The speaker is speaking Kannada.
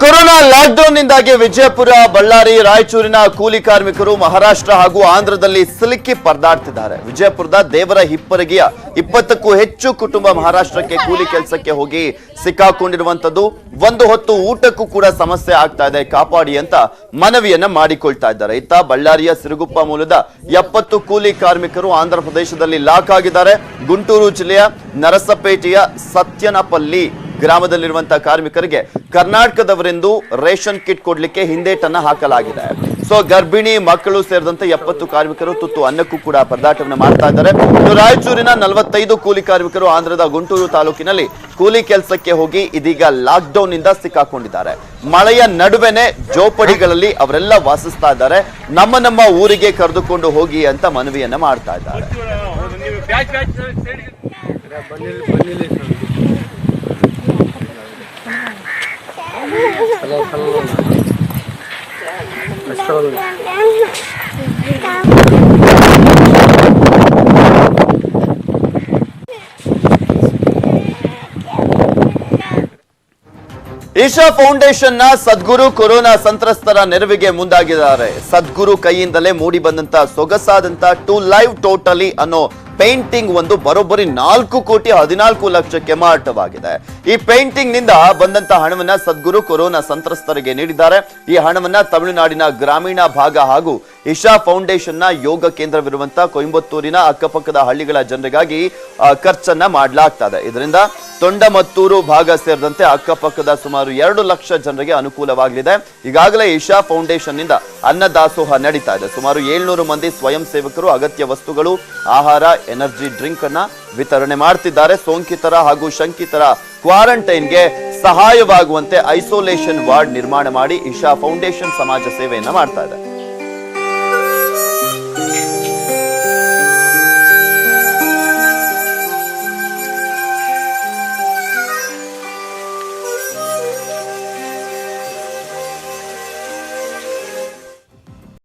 ಕೊರೋನಾ ಲಾಕ್ಡೌನ್ ನಿಂದಾಗಿ ವಿಜಯಪುರ, ಬಳ್ಳಾರಿ, ರಾಯಚೂರಿನ ಕೂಲಿ ಕಾರ್ಮಿಕರು ಮಹಾರಾಷ್ಟ್ರ ಹಾಗೂ ಆಂಧ್ರದಲ್ಲಿ ಸಿಲುಕಿ ಪರದಾಡ್ತಿದ್ದಾರೆ. ವಿಜಯಪುರದ ದೇವರ ಹಿಪ್ಪರಗಿಯ ಇಪ್ಪತ್ತಕ್ಕೂ ಹೆಚ್ಚು ಕುಟುಂಬ ಮಹಾರಾಷ್ಟ್ರಕ್ಕೆ ಕೂಲಿ ಕೆಲಸಕ್ಕೆ ಹೋಗಿ ಸಿಕ್ಕಾಕೊಂಡಿರುವಂತದ್ದು ಒಂದು ಹೊತ್ತು ಊಟಕ್ಕೂ ಕೂಡ ಸಮಸ್ಯೆ ಆಗ್ತಾ ಇದೆ. ಕಾಪಾಡಿ ಅಂತ ಮನವಿಯನ್ನ ಮಾಡಿಕೊಳ್ತಾ ಇದ್ದಾರೆ. ಇತ್ತ ಬಳ್ಳಾರಿಯ ಸಿರುಗುಪ್ಪ ಮೂಲದ ಎಪ್ಪತ್ತು ಕೂಲಿ ಕಾರ್ಮಿಕರು ಆಂಧ್ರ ಪ್ರದೇಶದಲ್ಲಿ ಲಾಕ್ ಆಗಿದ್ದಾರೆ. ಗುಂಟೂರು ಜಿಲ್ಲೆಯ ನರಸಪೇಟೆಯ ಸತ್ಯನಪಲ್ಲಿ ಗ್ರಾಮದಲ್ಲಿರುವಂತಹ ಕಾರ್ಮಿಕರಿಗೆ ಕರ್ನಾಟಕದವರೆಂದು ರೇಷನ್ ಕಿಟ್ ಕೊಡ್ಲಿಕ್ಕೆ ಹಿಂದೇಟನ್ನ ಹಾಕಲಾಗಿದೆ. ಸೊ ಗರ್ಭಿಣಿ ಮಕ್ಕಳು ಸೇರಿದಂತೆ ಎಪ್ಪತ್ತು ಕಾರ್ಮಿಕರು ತುತ್ತು ಅನ್ನಕ್ಕೂ ಕೂಡ ಪರದಾಟವನ್ನು ಮಾಡ್ತಾ ಇದ್ದಾರೆ. ಇನ್ನು ರಾಯಚೂರಿನ ನಲವತ್ತೈದು ಕೂಲಿ ಕಾರ್ಮಿಕರು ಆಂಧ್ರದ ಗುಂಟೂರು ತಾಲೂಕಿನಲ್ಲಿ ಕೂಲಿ ಕೆಲಸಕ್ಕೆ ಹೋಗಿ ಇದೀಗ ಲಾಕ್ಡೌನ್ನಿಂದ ಸಿಕ್ಕಾಕೊಂಡಿದ್ದಾರೆ. ಮಳೆಯ ನಡುವೆನೆ ಜೋಪಡಿಗಳಲ್ಲಿ ಅವರೆಲ್ಲ ವಾಸಿಸ್ತಾ ಇದ್ದಾರೆ. ನಮ್ಮ ನಮ್ಮ ಊರಿಗೆ ಕರೆದುಕೊಂಡು ಹೋಗಿ ಅಂತ ಮನವಿಯನ್ನ ಮಾಡ್ತಾ ಇದ್ದಾರೆ. ಈಶಾ ಫೌಂಡೇಶನ್ನ ಸದ್ಗುರು ಕೊರೋನಾ ಸಂತ್ರಸ್ತರ ನೆರವಿಗೆ ಮುಂದಾಗಿದ್ದಾರೆ. ಸದ್ಗುರು ಕೈಯಿಂದಲೇ ಮೂಡಿ ಬಂದಂತ ಸೊಗಸಾದಂತ ಟು ಲೈವ್ ಟೋಟಲಿ ಅನ್ನೋ ಪೇಂಟಿಂಗ್ ಒಂದು ಬರೋಬ್ಬರಿ ನಾಲ್ಕು ಕೋಟಿ ಹದಿನಾಲ್ಕು ಲಕ್ಷಕ್ಕೆ ಮಾರಾಟವಾಗಿದೆ. ಈ ಪೇಂಟಿಂಗ್ನಿಂದ ಬಂದಂತ ಹಣವನ್ನ ಸದ್ಗುರು ಕೊರೋನಾ ಸಂತ್ರಸ್ತರಿಗೆ ನೀಡಿದ್ದಾರೆ. ಈ ಹಣವನ್ನ ತಮಿಳುನಾಡಿನ ಗ್ರಾಮೀಣ ಭಾಗ ಹಾಗೂ ಇಶಾ ಫೌಂಡೇಶನ್ನ ಯೋಗ ಕೇಂದ್ರವಿರುವಂತಹ ಕೊಯಂಬತ್ತೂರಿನ ಅಕ್ಕಪಕ್ಕದ ಹಳ್ಳಿಗಳ ಜನರಿಗಾಗಿ ಖರ್ಚನ್ನ ಮಾಡಲಾಗ್ತಾ ಇದೆ ಇದರಿಂದ ತೊಂಡಮತ್ತೂರು ಭಾಗ ಸೇರಿದಂತೆ ಅಕ್ಕಪಕ್ಕದ ಸುಮಾರು ಎರಡು ಲಕ್ಷ ಜನರಿಗೆ ಅನುಕೂಲವಾಗಲಿದೆ. ಈಗಾಗಲೇ ಇಶಾ ಫೌಂಡೇಶನ್ನಿಂದ ಅನ್ನದಾಸೋಹ ನಡೀತಾ ಇದೆ. ಸುಮಾರು ಏಳ್ನೂರು ಮಂದಿ ಸ್ವಯಂ ಸೇವಕರು ಅಗತ್ಯ ವಸ್ತುಗಳು, ಆಹಾರ, ಎನರ್ಜಿ ಡ್ರಿಂಕ್ ಅನ್ನ ವಿತರಣೆ ಮಾಡ್ತಿದ್ದಾರೆ. ಸೋಂಕಿತರ ಹಾಗೂ ಶಂಕಿತರ ಕ್ವಾರಂಟೈನ್ಗೆ ಸಹಾಯವಾಗುವಂತೆ ಐಸೋಲೇಷನ್ ವಾರ್ಡ್ ನಿರ್ಮಾಣ ಮಾಡಿ ಇಶಾ ಫೌಂಡೇಶನ್ ಸಮಾಜ ಸೇವೆಯನ್ನು ಮಾಡ್ತಾ ಇದೆ.